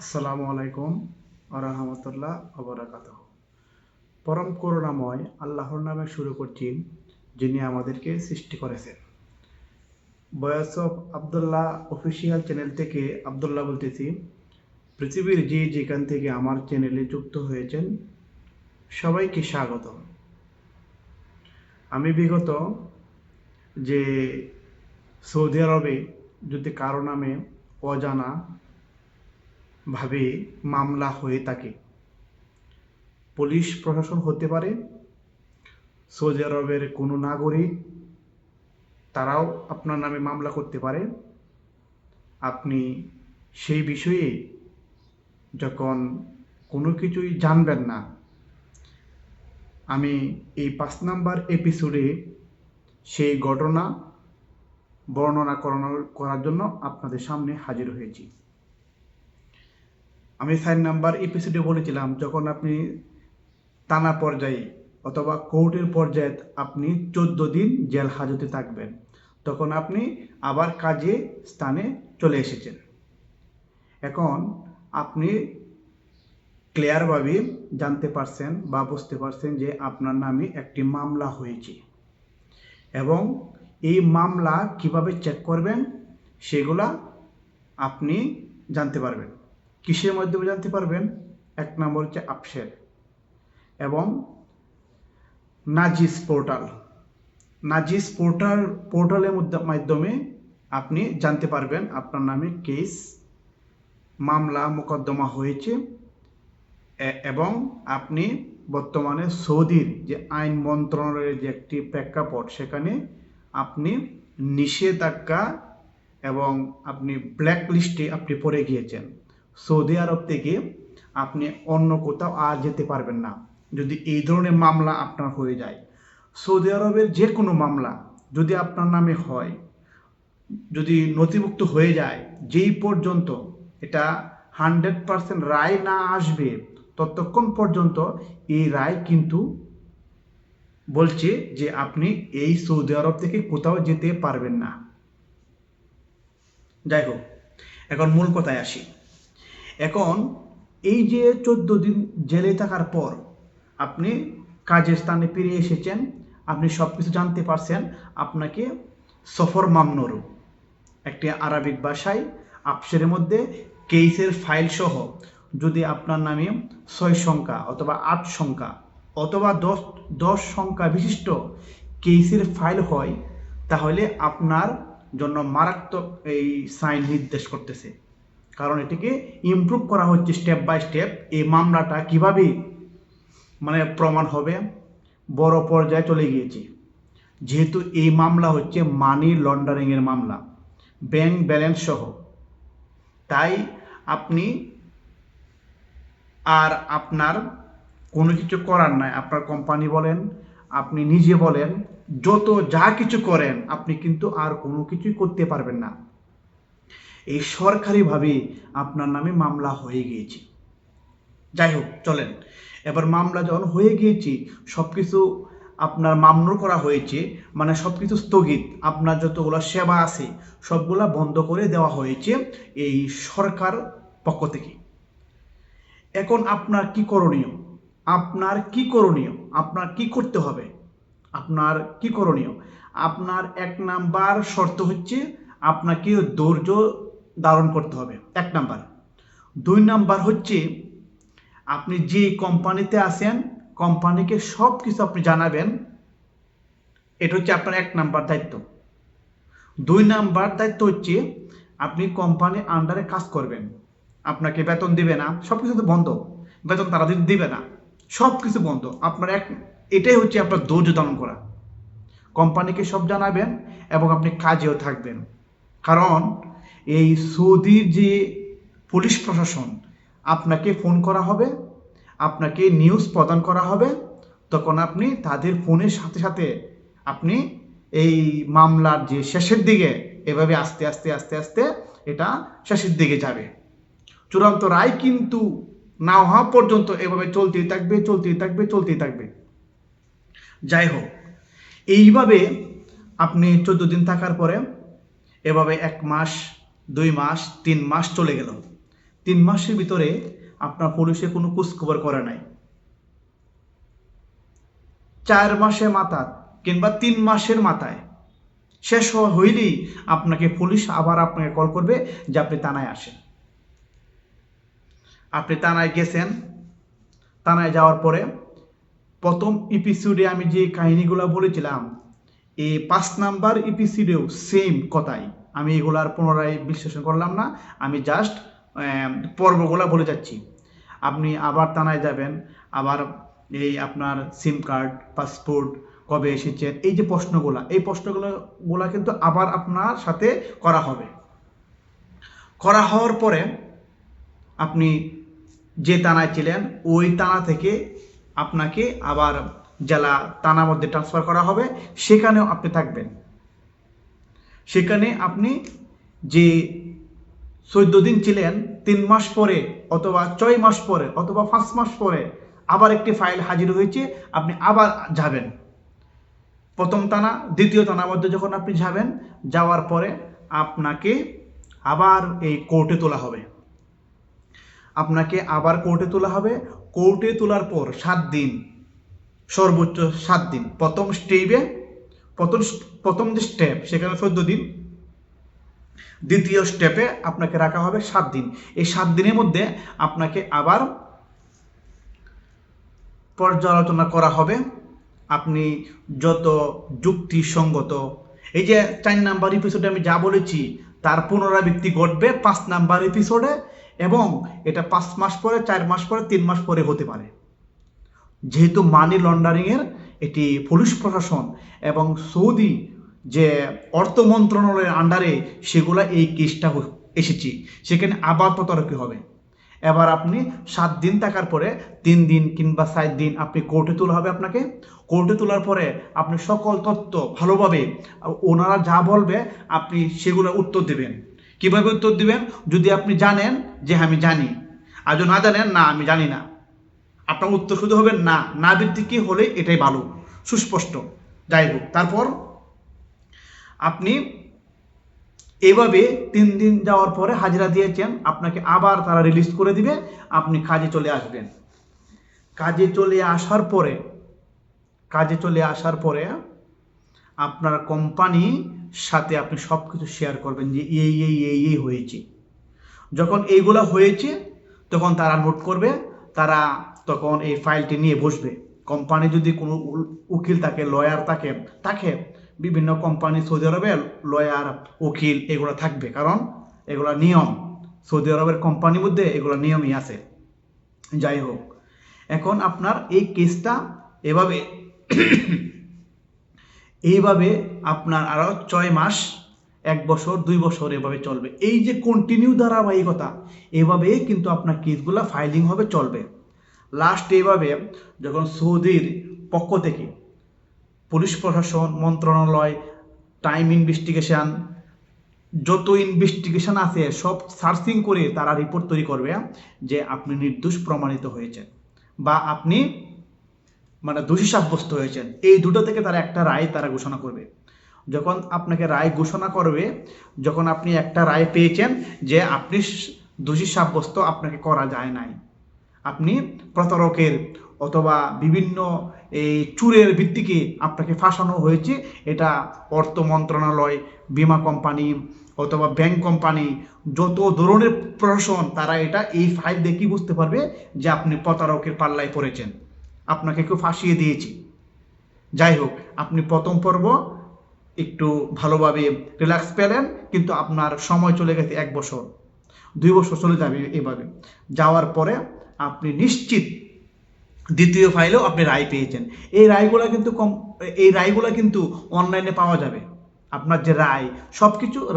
আসসালামু আলাইকুম আরহামতুল্লাহ অবরাকাত পরম করুণাময় আল্লাহর নামে শুরু করছি যিনি আমাদেরকে সৃষ্টি করেছেন। বয়স অফ আবদুল্লাহ অফিসিয়াল চ্যানেল থেকে আবদুল্লাহ বলতেছি, পৃথিবীর যে যেখান থেকে আমার চ্যানেলে যুক্ত হয়েছেন, সবাইকে স্বাগত আমি বিগত যে সৌদি আরবে যদি কারও নামে অজানা ভাবে মামলা হয়ে থাকে। পুলিশ প্রশাসন হতে পারে, সৌদি আরবের কোনো নাগরিক, তারাও আপনার নামে মামলা করতে পারে। আপনি সেই বিষয়ে যখন কোনো কিছুই জানবেন না, আমি এই পাঁচ নাম্বার এপিসোডে সেই ঘটনা বর্ণনা করানোর করার জন্য আপনাদের সামনে হাজির হয়েছি। আমি চার নাম্বার এপিসোডে বলেছিলাম, যখন আপনি টানা পর্যায়ে অথবা কোর্টের পর্যায়ে আপনি চোদ্দ দিন জেল হাজতে থাকবেন, তখন আপনি আবার কাজে স্থানে চলে এসেছেন। এখন আপনি ক্লিয়ারভাবে জানতে পারছেন বা বুঝতে পারছেন যে আপনার নামে একটি মামলা হয়েছে এবং এই মামলা কীভাবে চেক করবেন, সেগুলা আপনি জানতে পারবেন। কিসের মাধ্যমে জানতে পারবেন? এক নম্বর হচ্ছে আপসের। এবং নাজিস পোর্টাল। নাজিস পোর্টাল, পোর্টালের মধ্যে মাধ্যমে আপনি জানতে পারবেন আপনার নামে কেস, মামলা, মোকদ্দমা হয়েছে। এবং আপনি বর্তমানে সৌদির যে আইন মন্ত্রণালয়ের যে একটি প্রেক্ষাপট, সেখানে আপনি নিষেধাজ্ঞা এবং আপনি ব্ল্যাক লিস্টে আপনি পড়ে গিয়েছেন। সৌদি আরব থেকে আপনি অন্য কোথাও আর যেতে পারবেন না, যদি এই ধরনের মামলা আপনার হয়ে যায়। সৌদি আরবের যে কোনো মামলা যদি আপনার নামে হয়, যদি নথিভুক্ত হয়ে যায়, যেই পর্যন্ত এটা হান্ড্রেড পার্সেন্ট রায় না আসবে, ততক্ষণ পর্যন্ত এই রায় কিন্তু বলছে যে আপনি এই সৌদি আরব থেকে কোথাও যেতে পারবেন না। যাই হোক, এখন মূল কথায় আসি। এখন এই যে চোদ্দ দিন জেলে থাকার পর আপনি কাজের স্থানে ফিরে এসেছেন, আপনি সব কিছু জানতে পারছেন, আপনাকে সফর মামনুর। একটি আরবিক ভাষায় আপসের মধ্যে কেসের ফাইল সহ যদি আপনার নামে ছয় সংখ্যা অথবা আট সংখ্যা অথবা দশ দশ সংখ্যা বিশিষ্ট কেসের ফাইল হয়, তাহলে আপনার জন্য মারাত্মক এই সাইন নির্দেশ করতেছে। কারণ এটিকে ইমপ্রুভ করা হচ্ছে স্টেপ বাই স্টেপ এই মামলাটা কীভাবে মানে প্রমাণ হবে? বড় পর্যায়ে চলে গিয়েছে। যেহেতু এই মামলা হচ্ছে মানি লন্ডারিংয়ের মামলা ব্যাংক ব্যালেন্স সহ। তাই আপনি আর আপনার কোনো কিছু করার নাই। আপনার কোম্পানি বলেন, আপনি নিজে বলেন, যত যা কিছু করেন, আপনি কিন্তু আর কোনো কিছুই করতে পারবেন না। এই সরকারিভাবে আপনার নামে মামলা হয়ে গিয়েছে। যাই হোক, চলেন। এবার মামলা যখন হয়ে গিয়েছে সব কিছু আপনার মামলা করা হয়েছে মানে সব কিছু স্থগিত, আপনার যতগুলো সেবা আছে, সবগুলা বন্ধ করে দেওয়া হয়েছে এই সরকার পক্ষ থেকে। এখন আপনার কি করণীয়? আপনার কি করণীয়? আপনার কি করতে হবে? আপনার কি করণীয়? আপনার এক নাম্বার শর্ত হচ্ছে, আপনাকে ধৈর্য ধারণ করতে হবে। এক নাম্বার। দুই নাম্বার হচ্ছে, আপনি যে কোম্পানিতে আছেন, কোম্পানিকে সব কিছু আপনি জানাবেন, এটা হচ্ছে আপনার এক নাম্বার দায়িত্ব। দুই নাম্বার দায়িত্ব হচ্ছে, আপনি কোম্পানি আন্ডারে কাজ করবেন। আপনাকে বেতন দিবে না সব কিছু তো বন্ধ। বেতন তারা দিবে না সব কিছু বন্ধ। আপনার এক, এটাই হচ্ছে আপনার ধৈর্য ধারণ করা। কোম্পানিকে সব জানাবেন এবং আপনি কাজেও থাকবেন। কারণ এই সৌদির যে পুলিশ প্রশাসন, আপনাকে ফোন করা হবে, আপনাকে নিউজ প্রদান করা হবে, তখন আপনি তাদের ফোনের সাথে সাথে আপনি এই মামলার যে শেষের দিকে এভাবে আস্তে আস্তে আস্তে আস্তে এটা শেষের দিকে যাবে। চূড়ান্ত রায় কিন্তু না হওয়া পর্যন্ত এভাবে চলতেই থাকবে চলতেই থাকবে চলতেই থাকবে। যাই হোক, এইভাবে আপনি চোদ্দ দিন থাকার পরে এভাবে এক মাস দুই মাস, তিন মাস চলে গেল। তিন মাসের ভিতরে আপনার পুলিশে কোনো খোঁজখবর করে নাই। চার মাসে মাথা কিংবা তিন মাসের মাথায়। শেষ হওয়া হইলেই আপনাকে পুলিশ আবার আপনাকে কল করবে যে আপনি থানায় আসেন। আপনি থানায় গেছেন, থানায় যাওয়ার পরে প্রথম এপিসোডে আমি যে কাহিনীগুলো বলেছিলাম, এই পাঁচ নাম্বার এপিসোডেও সেম কথাই। আমি এগুলার পুনরায় বিশ্লেষণ করলাম না, আমি জাস্ট পর্বগুলো বলে যাচ্ছি। আপনি আবার থানায় যাবেন, আবার এই আপনার সিম কার্ড পাসপোর্ট কবে এসেছেন এই যে প্রশ্নগুলো, এই প্রশ্নগুলো গুলা কিন্তু আবার আপনার সাথে করা হবে। করা হওয়ার পরে আপনি যে থানায় ছিলেন, ওই থানা থেকে আপনাকে আবার জেলা থানার মধ্যে ট্রান্সফার করা হবে, সেখানেও আপনি থাকবেন। সেখানে আপনি যে চোদ্দ দিন ছিলেন, তিন মাস পরে অথবা ছয় মাস পরে অথবা পাঁচ মাস পরে আবার একটি ফাইল হাজির হয়েছে, আপনি আবার যাবেন। প্রথম থানা দ্বিতীয় থানার মধ্যে যখন আপনি যাবেন, যাওয়ার পরে আপনাকে আবার এই কোর্টে তোলা হবে। আপনাকে আবার কোর্টে তোলা হবে। কোর্টে তোলার পর সাত দিন, সর্বোচ্চ সাত দিন। প্রথম স্টেপে প্রথম প্রথম যে স্টেপ সেখানে চোদ্দ দিন। দ্বিতীয় স্টেপে আপনাকে রাখা হবে সাত দিন। এই সাত দিনের মধ্যে আপনাকে আবার পর্যালোচনা করা হবে। আপনি যত যুক্তিসঙ্গত, এই যে চার নাম্বার এপিসোডে আমি যা বলেছি, তার পুনরাবৃত্তি ঘটবে পাঁচ নাম্বার এপিসোডে এবং এটা পাঁচ মাস পরে, চার মাস পরে, তিন মাস পরে হতে পারে। যেহেতু মানি লন্ডারিংয়ের এটি পুলিশ প্রশাসন এবং সৌদি যে অর্থ মন্ত্রণালয়ের আন্ডারে সেগুলো এই কেসটা এসেছি। সেখানে আবার তদারকি হবে। এবার আপনি সাত দিন থাকার পরে তিন দিন কিংবা সাত দিন আপনি কোর্টে তোলা হবে আপনাকে। কোর্টে তোলার পরে আপনি সকল তথ্য ভালোভাবে ওনারা যা বলবে আপনি সেগুলো উত্তর দেবেন। কীভাবে উত্তর দিবেন? যদি আপনি জানেন যে হ্যাঁ, আমি জানি। আজও না জানেন না আমি জানি না। আপনার উত্তর শুধু হবে না না ভিত্তিকে হলে এটাই ভালো? সুস্পষ্ট। যাই হোক, তারপর আপনি এভাবে তিন দিন যাওয়ার পরে হাজিরা দিয়েছেন, আপনাকে আবার তারা রিলিজ করে দিবে, আপনি কাজে চলে আসবেন। কাজে চলে আসার পরে, কাজে চলে আসার পরে আপনার কোম্পানি সাথে আপনি সব কিছু শেয়ার করবেন যে এই এই এই এই হয়েছে। যখন এইগুলো হয়েছে, তখন তারা নোট করবে, তারা তখন এই ফাইলটি নিয়ে বসবে। কোম্পানি যদি কোনো উকিল থাকে লয়ার থাকে, তাকে বিভিন্ন কোম্পানি, সৌদি আরবে লয়ার উকিল, এগুলো থাকবে। কারণ এগুলো নিয়ম। সৌদি আরবের কোম্পানির মধ্যে এগুলো নিয়মই আছে। যাই হোক, এখন আপনার এই কেসটা এভাবে এইভাবে আপনার আরও ছয় মাস, এক বছর, দুই বছর এভাবে চলবে। এই যে কন্টিনিউ ধারাবাহিকতা এভাবে কিন্তু আপনার কেসগুলো ফাইলিং হবে, চলবে। লাস্ট এইভাবে যখন সৌদির পক্ষ থেকে পুলিশ প্রশাসন, মন্ত্রণালয় টাইম ইনভেস্টিগেশন যত ইনভেস্টিগেশন আছে, সব সার্চিং করে তারা রিপোর্ট তৈরি করবে যে আপনি নির্দোষ প্রমাণিত হয়েছেন বা আপনি মানে দোষী সাব্যস্ত হয়েছেন। এই দুটো থেকে তারা একটা রায় তারা ঘোষণা করবে। যখন আপনাকে রায় ঘোষণা করবে, যখন আপনি একটা রায় পেয়েছেন যে আপনি দোষী সাব্যস্ত, আপনাকে করা যায় নাই। আপনি প্রতারকের অথবা বিভিন্ন এই চুরের ভিত্তিকে আপনাকে ফাঁসানো হয়েছে, এটা অর্থ মন্ত্রণালয়, বিমা কোম্পানি অথবা ব্যাংক কোম্পানি যত ধরনের প্রশাসন তারা এটা এই ফাইল দেখেই বুঝতে পারবে যে আপনি প্রতারকের পাল্লায় পড়েছেন। আপনাকে কেউ ফাঁসিয়ে দিয়েছি। যাই হোক, আপনি প্রথম পর্ব একটু ভালোভাবে রিল্যাক্স পেলেন, কিন্তু আপনার সময় চলে গেছে এক বছর। দুই বছর চলে যাবে এভাবে। যাওয়ার পরে আপনি নিশ্চিত। দ্বিতীয় ফাইলেও আপনি রায় পেয়েছেন। এই রায়গুলো কিন্তু কম, এই রায়গুলো কিন্তু অনলাইনে পাওয়া যাবে। আপনার যে রায় সব কিছু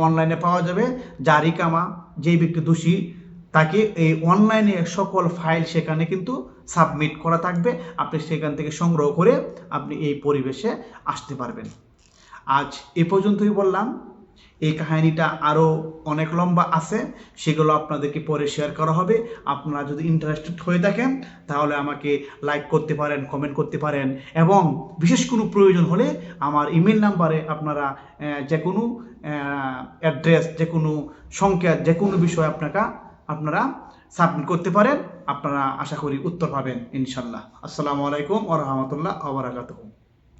অনলাইনে পাওয়া যাবে। জারি কামা, যেই ব্যক্তি দোষী, তাকে এই অনলাইনে সকল ফাইল সেখানে কিন্তু সাবমিট করা থাকবে। আপনি সেখান থেকে সংগ্রহ করে আপনি এই পরিবেশে আসতে পারবেন। আজ এ পর্যন্তই বললাম। এই কাহিনীটা আরও অনেক লম্বা আছে, সেগুলো আপনাদেরকে পরে শেয়ার করা হবে। আপনারা যদি ইন্টারেস্টেড হয়ে থাকেন, তাহলে আমাকে লাইক করতে পারেন কমেন্ট করতে পারেন। এবং বিশেষ কোনো প্রয়োজন হলে আমার ইমেল নাম্বারে আপনারা যে কোনো অ্যাড্রেস যে কোনো সংখ্যা, যে কোনো বিষয় আপনারা আপনারা সাবমিট করতে পারেন। আপনারা আশা করি উত্তর পাবেন, ইনশাল্লাহ। আসসালামু আলাইকুম ওয়া রাহমাতুল্লাহ